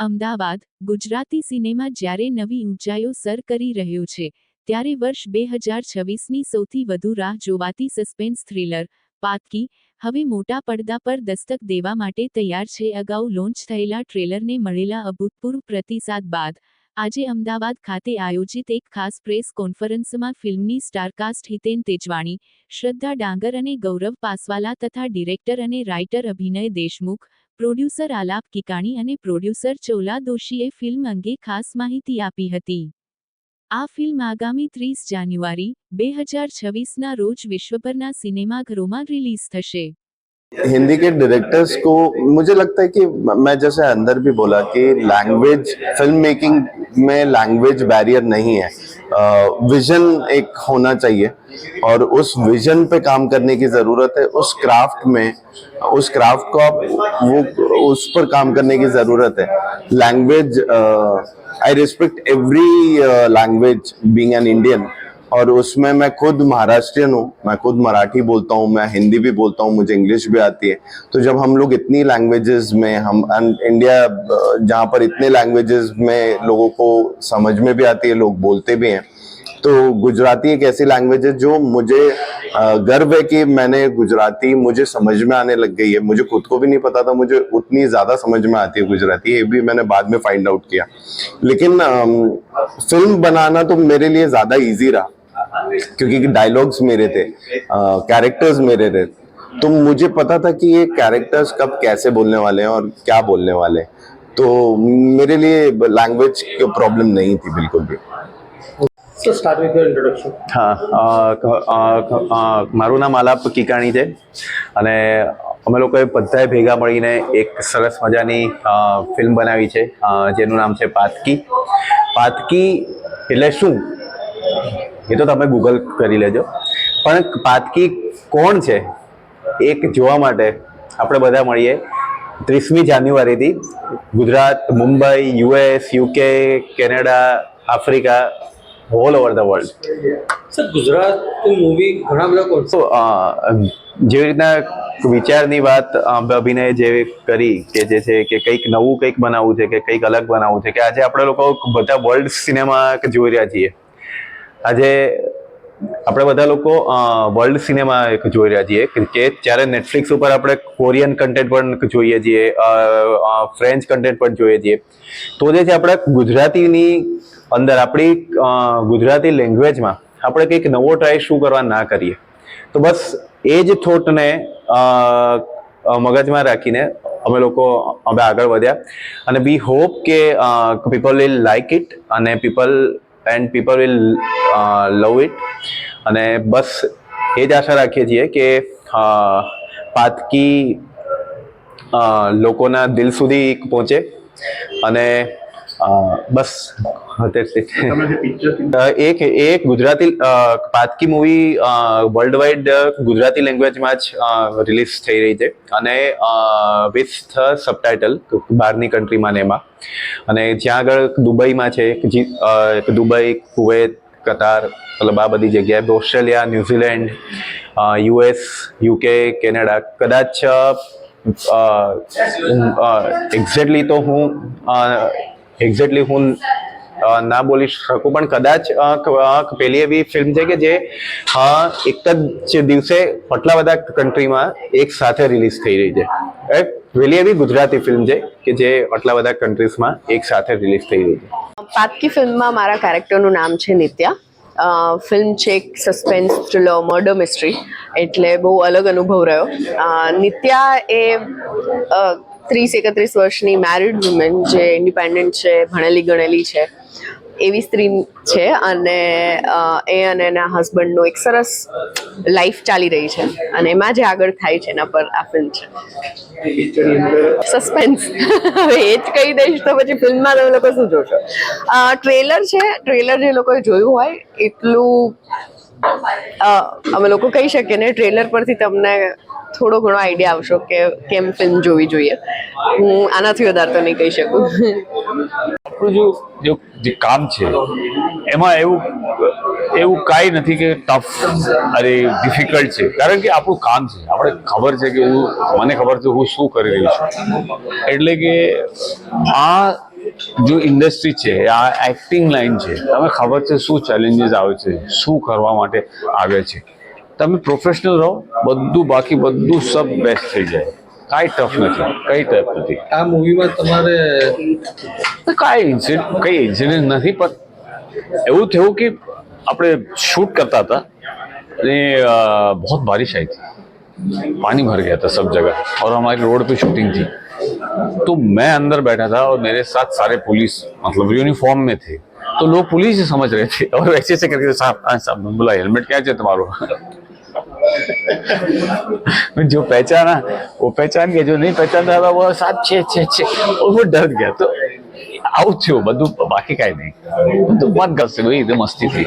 Ahmedabad, Gujarati cinema જ્યારે નવી ઊંચાઈઓ sir કરી રહ્યો છે, ત્યારે વર્ષ બે હજાર છવ્વીસની સૌથી વધુ રાહ જોવાતી સસ્પેન્સ થ્રિલર, પાતકી, હવે મોટા પડદા પર દસ્તક દેવા માટે તૈયાર છે. અગાઉ લોન્ચ થયેલા ટ્રેલરને મળેલા અભૂતપૂર્વ પ્રતિસાદ બાદ, આજે અમદાવાદ ખાતે આયોજિત એક ખાસ પ્રેસ કોન્ફરન્સમાં ફિલ્મની સ્ટારકાસ્ટ હિતેન તેજવાણી, શ્રદ્ધા ડાંગર અને ગૌરવ પાસવાલા તથા ડિરેક્ટર અને રાઇટર અભિનય દેશમુખ પ્રોડ્યુસર આલાપ કિકાણી અને પ્રોડ્યુસર ચોલા દોશીએ ફિલ્મ અંગે ખાસ માહિતી આપી હતી. આ ફિલ્મ આગામી ત્રીસ જાન્યુઆરી, બે હજાર છવ્વીસના રોજ વિશ્વભરના સિનેમાઘરોમાં રિલીઝ થશે. हिंदी के डायरेक्टर्स को मुझे लगता है कि मैं जैसे अंदर भी बोला कि लैंग्वेज फ़िल्म मेकिंग में लैंग्वेज बैरियर नहीं है। विजन एक होना चाहिए और उस विजन पे काम करने की ज़रूरत है। उस क्राफ्ट में, उस क्राफ्ट को आप वो, उस पर काम करने की ज़रूरत है। Language I respect every language being an Indian और उसमें मैं खुद महाराष्ट्रियन हूँ, मैं खुद मराठी बोलता हूँ, मैं हिंदी भी बोलता हूँ, मुझे इंग्लिश भी आती है। तो जब हम लोग इतनी लैंग्वेजेस में, हम इंडिया जहाँ पर इतने लैंग्वेजेस में लोगों को समझ में भी आती है, लोग बोलते भी हैं तो गुजराती एक ऐसी लैंग्वेज है जो मुझे गर्व है कि मैंने गुजराती मुझे समझ में आने लग गई है। मुझे खुद को भी नहीं पता था, मुझे उतनी ज़्यादा समझ में आती है गुजराती, ये भी मैंने बाद में फाइंड आउट किया। लेकिन फ़िल्म बनाना तो मेरे लिए ज़्यादा इजी रहा। क्योंकि डायलॉग्स मेरे थे कैरेक्टर्स मेरे थे तो मुझे पता था कि ये कैरेक्टर्स कब कैसे बोलने वाले हैं और क्या बोलने वाले हैं तो मेरे लिए लैंग्वेज की प्रॉब्लम नहीं थी बिल्कुल भी So start with your introduction. હા અ, ક- અ, ક- અ, મારું નામ આલાપ કિકાણી છે અને અમે લોકોએ બધાએ ભેગા મળીને એક સરસ મજાની અ, ફિલ્મ બનાવી છે અ, જેનું નામ છે પાતકી પાતકી એટલે શું એ તો તમે ગૂગલ કરી લેજો. પણ પાતકી કોણ છે? એક જોવા માટે આપણે બધા મળીએ. ત્રીસમી જાન્યુઆરીથી Gujarat Mumbai US UK Canada Africa all over the world sir Gujarat movie ઘણા બધા કોન્સેપ્ટ જેવી રીતના વિચારની વાત અભિનય જે કરી કે જે છે કે કંઈક નવું કંઈક બનાવવું છે કે કંઈક અલગ બનાવવું છે કે આજે આપણે લોકો બધા વર્લ્ડ સિનેમા જોઈ રહ્યા છીએ. આજે આપણે બધા લોકો વર્લ્ડ સિનેમા એક જોઈ રહ્યા છીએ. કે કે જ્યારે નેટફ્લિક્સ ઉપર આપણે કોરિયન કન્ટેન્ટ પણ જોઈએ છીએ ફ્રેન્ચ કન્ટેન્ટ પણ જોઈએ છીએ. તો જે છે આપણે ગુજરાતીની અંદર, આપણી ગુજરાતી લેંગ્વેજમાં આપણે કંઈક નવો ટ્રાય શું કરવા ના કરીએ. તો બસ એ જ થોટને મગજમાં રાખીને અમે લોકો અમે આગળ વધ્યા. અને વી હોપ કે પીપલ વિલ લાઈક ઇટ અને people and people will love it અને બસ એ જ આશા રાખીએ છીએ કે પાતકી લોકોના દિલ સુધી પહોંચે. અને બસ એક એક ગુજરાતી પાતકી મૂવી વર્લ્ડ વાઇડ ગુજરાતી લેંગ્વેજમાં જ રિલીઝ થઈ રહી છે. અને વિથ સબટાઇટલ બહારની કન્ટ્રીમાં ને એમાં. અને જ્યાં આગળ દુબઈમાં છે દુબઈ કુવૈત કતાર મતલબ આ બધી જગ્યાએ Australia New Zealand US UK Canada કદાચ એક્ઝેક્ટલી તો હું એક્ઝેક્ટલી હું ના બોલી શકું, પણ કદાચ પેલી એવી ફિલ્મ છે કે જે એક જ દિવસે આટલા બધા કન્ટ્રીમાં એક સાથે રિલીઝ થઈ રહી છે. પેલી એવી ગુજરાતી ફિલ્મ છે કે જે આટલા બધા કન્ટ્રીઝમાં એક સાથે રિલીઝ થઈ રહી છે. પાતકી ફિલ્મમાં મારા કેરેક્ટરનું નામ છે નિત્યા. ફિલ્મ છે એક સસ્પેન્સ થ્રિલર મર્ડર મિસ્ટ્રી એટલે બહુ અલગ અનુભવ રહ્યો. નિત્યા એ ત્રીસ એકત્રીસ વર્ષની મેરિડ વુમેન જે ઇન્ડિપેન્ડન્ટ છે, ભણેલી ગણેલી છે એવી સ્ત્રી છે અને એ અને એના હસબન્ડનો એક સરસ લાઈફ ચાલી રહી છે અને એમાં જે આગળ થાય છે એના પર આ ફિલ્મ છે. સસ્પેન્સ હવે એ જ કહી દઈશ તો પછી ફિલ્મમાં તમે લોકો શું જોશો? ટ્રેલર છે ટ્રેલર જે લોકોએ જોયું હોય, એટલું અમે લોકો કહી શકીએ ને ટ્રેલર પરથી તમને થોડો ઘણો આઈડિયા આવશો કે કેમ ફિલ્મ જોવી જોઈએ. હું આનાથી વધારે તો નહીં કહી શકું. આપણું જો જો કામ છે, એમાં એવું એવું કાંઈ નથી કે ટફ અરે ડિફિકલ્ટ છે. કારણ કે આપણું કામ છે. આપણે ખબર છે કે હું, મને ખબર છે હું શું કરી રહ્યું છું. એટલે કે આ જો ઇન્ડસ્ટ્રી છે, આ એક્ટિંગ લાઈન છે તમે ખબર છે શું ચેલેન્જીસ આવે છે, શું કરવા માટે આવે છે. તમે પ્રોફેશનલ રહો, બધું બાકી બધું સબ બેસ્ટ થઈ જાય. કાંઈ ટફ નથી કઈ ટફ નથી આ મૂવીમાં તમારે કાંઈ ઇન્સિડન્ટ કઈ ઇન્સિડન્ટ નથી પણ એવું થયું કે આપણે शूट करता था અને अ, बहुत बारिश आई थी पानी भर गया था सब जगह और हमारी रोड पे शूटिंग थी तो मैं अंदर बैठा था और मेरे साथ सारे पुलिस मतलब यूनिफॉर्म में थे तो लोग पुलिस ही समझ रहे थे और ऐसे ऐसे करके साहब हाँ, साहब मैंने बोला हेलमेट क्या चाहिए तुम्हारो जो पहचाना वो पहचान गया जो नहीं पहचानता था वो साहब छे छे छे और वो डर गया तो આવું થયું બધું બાકી કાંઈ નહીં બધું બંધ કરશે ભાઈ એ તો મસ્તી થઈ